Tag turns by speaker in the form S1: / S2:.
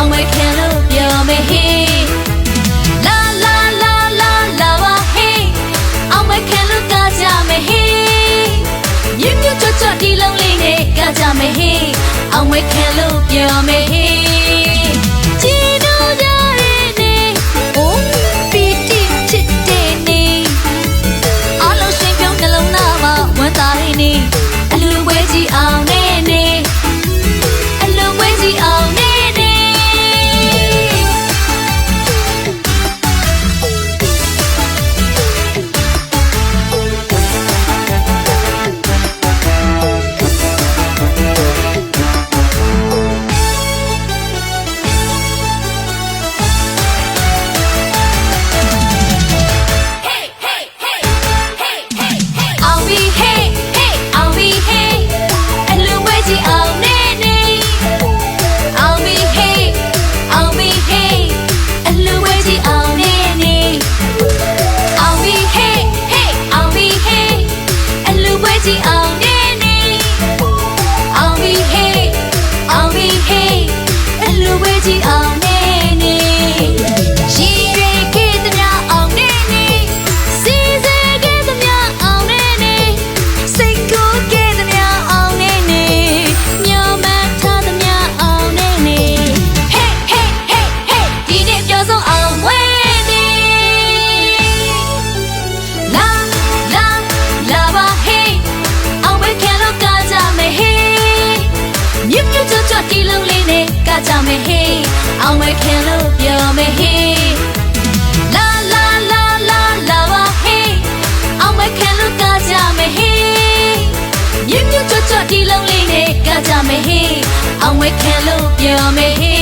S1: အောင်မခင်လို့ပြောမယ်ဟေးလာလာလာလာလာပါဟေးအောင်မခင်လို့ကကြမယ်ဟေးမြင့်မြတ်ချွတ်ချွတ်ဒီလုံးလေးနဲ့ကကြမယ်ဟေးအောင်မခင်လို့ပြောမယ်ဟေး အ မယ် hey အောင်ဝဲခံလို့ပြောမယ် hey လာလာလာလာလာပါ hey အောင်ဝဲခံလို့ကကြမယ် hey မြစ်မြစ်ချွတ်ချွတ်ဒီလုံးလေးနဲ့ကကြမယ် hey အောင်ဝဲခံလို့ပြောမယ် hey